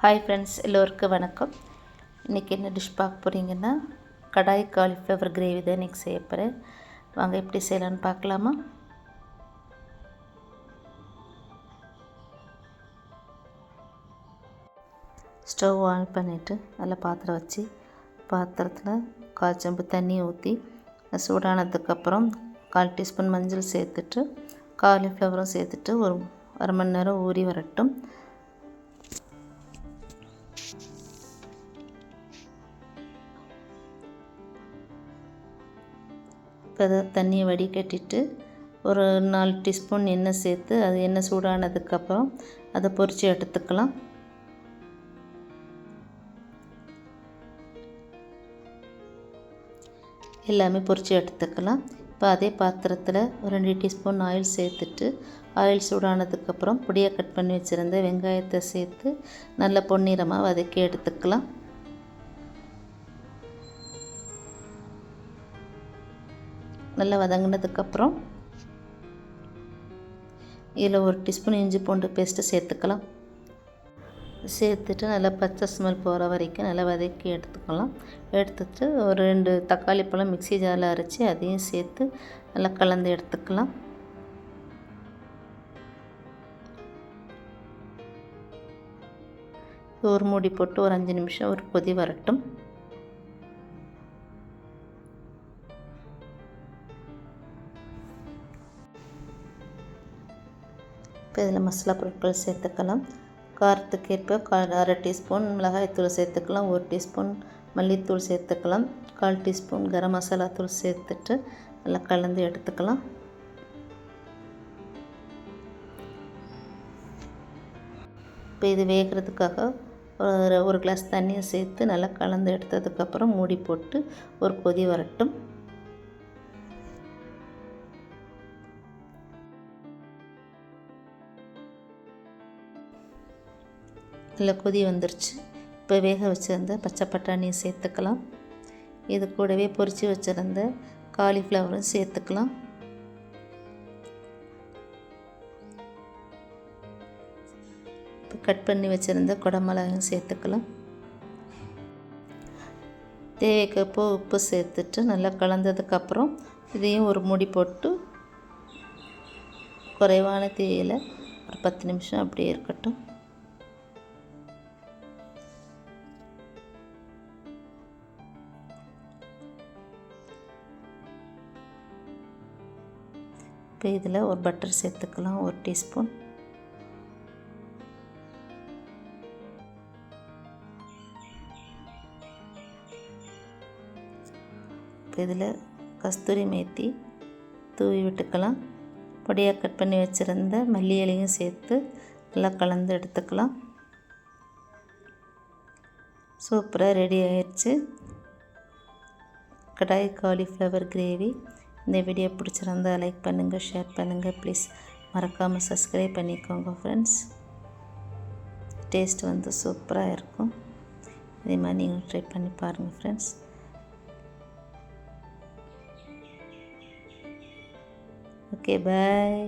Hi friends எல்லோருக்கும் வணக்கம். இன்றைக்கி என்ன டிஷ் பார்க்க போகிறீங்கன்னா கடாய் காலிஃப்ளவர் கிரேவி தான் இன்றைக்கி செய்ய போகிறேன் வாங்க எப்படி செய்யலான்னு பார்க்கலாமா? ஸ்டவ் ஆன் பண்ணிவிட்டு நல்லா பாத்திரம் வச்சு பாத்திரத்தில் கால் செம்பு தண்ணி ஊற்றி சூடானதுக்கப்புறம் கால் டீஸ்பூன் மஞ்சள் சேர்த்துட்டு காலிஃப்ளவரும் சேர்த்துட்டு ஒரு அரை மணி நேரம் ஊறி வரட்டும். இப்போதை தண்ணியை வடிகட்டிட்டு ஒரு நாலு டீஸ்பூன் எண்ணெய் சேர்த்து அது எண்ணெய் சூடானதுக்கப்புறம் அதை பொரித்து எடுத்துக்கலாம். எல்லாமே பொரித்து எடுத்துக்கலாம். இப்போ அதே பாத்திரத்தில் ஒரு ரெண்டு டீஸ்பூன் ஆயில் சேர்த்துட்டு ஆயில் சூடானதுக்கப்புறம் பொடியாக கட் பண்ணி வச்சுருந்த வெங்காயத்தை சேர்த்து நல்ல பொன்னிறமாக வதக்கி எடுத்துக்கலாம். நல்லா வதங்கினதுக்கப்புறம் இதில் ஒரு டீஸ்பூன் இஞ்சி பூண்டு பேஸ்ட்டு சேர்த்துக்கலாம். சேர்த்துட்டு நல்லா பச்சை ஸ்மெல் போகிற வரைக்கும் நல்லா வதக்கி எடுத்துக்கலாம். எடுத்துட்டு ஒரு ரெண்டு தக்காளி பழம் மிக்சி ஜாரில் அரைச்சி அதையும் சேர்த்து நல்லா கலந்து எடுத்துக்கலாம். ஒரு மூடி போட்டு ஒரு அஞ்சு நிமிஷம் ஒரு கொதி வரட்டும். இப்போ இதில் மசாலா பொருட்கள் சேர்த்துக்கலாம். காரத்துக்கு ஏற்ப கா அரை டீஸ்பூன் மிளகாய்த்தூள் சேர்த்துக்கலாம். ஒரு டீஸ்பூன் மல்லித்தூள் சேர்த்துக்கலாம். கால் டீஸ்பூன் கரம் மசாலா தூள் சேர்த்துட்டு நல்லா கலந்து எடுத்துக்கலாம். இப்போ இது வேகிறதுக்காக ஒரு ஒரு கிளாஸ் தண்ணியை சேர்த்து நல்லா கலந்து எடுத்ததுக்கப்புறம் மூடி போட்டு ஒரு கொதி வரட்டும். நல்லா கொதி வந்துருச்சு. இப்போ வேக வச்சுருந்த பச்சை பட்டாணியை சேர்த்துக்கலாம். இது கூடவே பொரித்து வச்சுருந்த காலிஃப்ளவரும் சேர்த்துக்கலாம். இப்போ கட் பண்ணி வச்சுருந்த குடமிளகாயும் சேர்த்துக்கலாம். தேவைக்கப்போ உப்பு சேர்த்துட்டு நல்லா கலந்ததுக்கப்புறம் இதையும் ஒரு மூடி போட்டு குறைவான தீயில் ஒரு பத்து நிமிஷம் அப்படியே இருக்கட்டும். இப்போ இதில் ஒரு பட்டர் சேர்த்துக்கலாம். ஒரு டீஸ்பூன் இப்போ இதில் கஸ்தூரி மேத்தி தூவி விட்டுக்கலாம். பொடியாக கட் பண்ணி வச்சுருந்த மல்லி இலையும் சேர்த்து நல்லா கலந்து எடுத்துக்கலாம். சூப்பராக ரெடி ஆயிடுச்சு. கடாய் காலிஃப்ளவர் கிரேவி இந்த வீடியோ பிடிச்சிருந்தா லைக் பண்ணுங்கள் ஷேர் பண்ணுங்கள் ப்ளீஸ் மறக்காமல் சப்ஸ்கிரைப் பண்ணிக்கோங்க ஃப்ரெண்ட்ஸ் டேஸ்ட் வந்து சூப்பராக இருக்கும். இதே மாதிரி நீங்கள் ட்ரை பண்ணி பாருங்கள் ஃப்ரெண்ட்ஸ் ஓகே பாய்